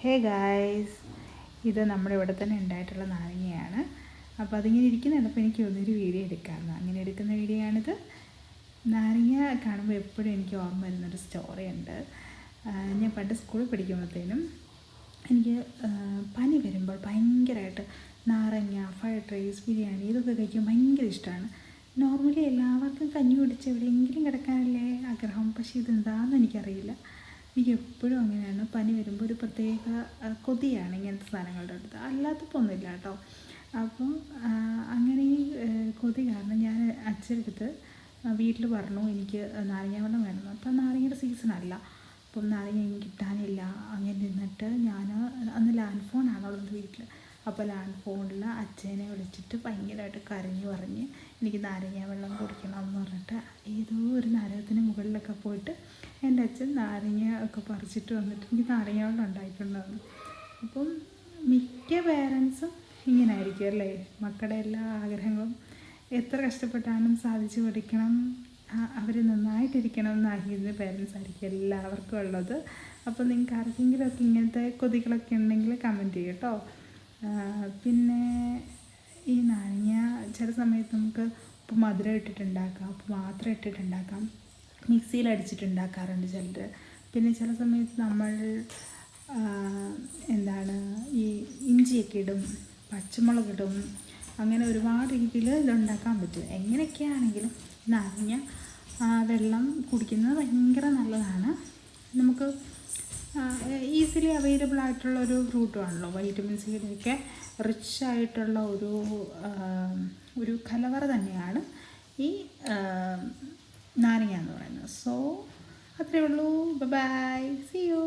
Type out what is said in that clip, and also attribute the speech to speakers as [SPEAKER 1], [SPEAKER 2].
[SPEAKER 1] Hey guys ഇത് നമ്മുടെ ഇവിടെ തന്നെ ഉണ്ടായിട്ടുള്ള നാരങ്ങയാണ്. അപ്പോൾ അതിങ്ങനെ ഇരിക്കുന്നുണ്ട്. അപ്പോൾ എനിക്ക് ഒന്നൊരു വീഡിയോ എടുക്കാമെന്ന് അങ്ങനെ എടുക്കുന്ന വീഡിയോ ആണിത്. നാരങ്ങ കാണുമ്പോൾ എപ്പോഴും എനിക്ക് ഓർമ്മ വരുന്നൊരു സ്റ്റോറി ഉണ്ട്. ഞാൻ പണ്ട് സ്കൂളിൽ പഠിക്കുമ്പോഴത്തേനും എനിക്ക് പനി വരുമ്പോൾ ഭയങ്കരമായിട്ട് നാരങ്ങ ഫ്രൈഡ് റൈസ് ബിരിയാണി ഇതൊക്കെ കഴിക്കാൻ ഭയങ്കര ഇഷ്ടമാണ് നോർമലി എല്ലാവർക്കും കഞ്ഞി കുടിച്ച് എവിടെയെങ്കിലും കിടക്കാനല്ലേ ആഗ്രഹം. പക്ഷേ ഇതെന്താണെന്ന് എനിക്കറിയില്ല. എനിക്ക് എപ്പോഴും അങ്ങനെയാണ്. പനി വരുമ്പോൾ ഒരു പ്രത്യേക കൊതിയാണ് ഇങ്ങനത്തെ സാധനങ്ങളുടെ അടുത്ത്. അല്ലാത്തപ്പോൾ ഒന്നുമില്ല കേട്ടോ. അപ്പം അങ്ങനെ ഈ കൊതി കാരണം ഞാൻ അച്ഛനടുത്ത് വീട്ടിൽ പറഞ്ഞു എനിക്ക് നാരങ്ങ വെള്ളം വേണമെന്ന് അപ്പം നാരങ്ങയുടെ സീസണല്ല അപ്പം നാരങ്ങ എനിക്ക് കിട്ടാനില്ല. അങ്ങനെ നിന്നിട്ട് ഞാൻ അന്ന് ലാൻഡ് ഫോണാണ് ഉള്ളത് വീട്ടിൽ അപ്പോൾ ലാൻഡ് ഫോണിൽ അച്ഛനെ വിളിച്ചിട്ട് ഭയങ്കരമായിട്ട് കരഞ്ഞു പറഞ്ഞ് എനിക്ക് നാരങ്ങ വെള്ളം കുടിക്കണം എന്ന് പറഞ്ഞിട്ട് ഏതോ ഒരു നാരകത്തിന് മുകളിലൊക്കെ പോയിട്ട് അച്ഛൻ നാരങ്ങ ഒക്കെ പറിച്ചിട്ട് വന്നിട്ട് എനിക്ക് നാരങ്ങ വെള്ളം ഉണ്ടായിട്ടുണ്ടായിരുന്നു. അപ്പം മിക്ക പേരൻസും ഇങ്ങനെ ആയിരിക്കും അല്ലേ? മക്കളുടെ എല്ലാ ആഗ്രഹങ്ങളും എത്ര കഷ്ടപ്പെട്ടാലും സാധിച്ചു പഠിക്കണം. അവർ നന്നായിട്ടിരിക്കണം എന്നാഗ്രഹിക്കുന്ന പേരൻസ് ആയിരിക്കും എല്ലാവർക്കും ഉള്ളത്. അപ്പോൾ നിങ്ങൾക്ക് ആർക്കെങ്കിലുമൊക്കെ ഇങ്ങനത്തെ കൊതികളൊക്കെ ഉണ്ടെങ്കിൽ കമന്റ് ചെയ്യും കേട്ടോ പിന്നെ ഈ നാരങ്ങ ചില സമയത്ത് നമുക്ക് ഇപ്പം മധുരം ഇട്ടിട്ടുണ്ടാക്കാം അപ്പം മാത്രം ഇട്ടിട്ടുണ്ടാക്കാം. മിക്സിയിൽ അടിച്ചിട്ടുണ്ടാക്കാറുണ്ട് ചിലർ പിന്നെ ചില സമയത്ത് നമ്മൾ എന്താണ് ഈ ഇഞ്ചിയൊക്കെ ഇടും പച്ചമുളക് ഇടും അങ്ങനെ ഒരുപാട് രീതിയിൽ ഇതുണ്ടാക്കാൻ പറ്റും. എങ്ങനെയൊക്കെയാണെങ്കിലും നനഞ്ഞ വെള്ളം കുടിക്കുന്നത് ഭയങ്കര നല്ലതാണ്. നമുക്ക് ഈസിലി അവൈലബിൾ ആയിട്ടുള്ള ഒരു ഫ്രൂട്ടും ആണല്ലോ. വൈറ്റമിൻ സിയുടെയൊക്കെ റിച്ച് ആയിട്ടുള്ള ഒരു ഒരു കലവറ തന്നെയാണ്. ഈ ആ, നാരങ്ങ എന്ന് പറയുന്നത് സോ അത്രയേ ഉള്ളൂ. By C U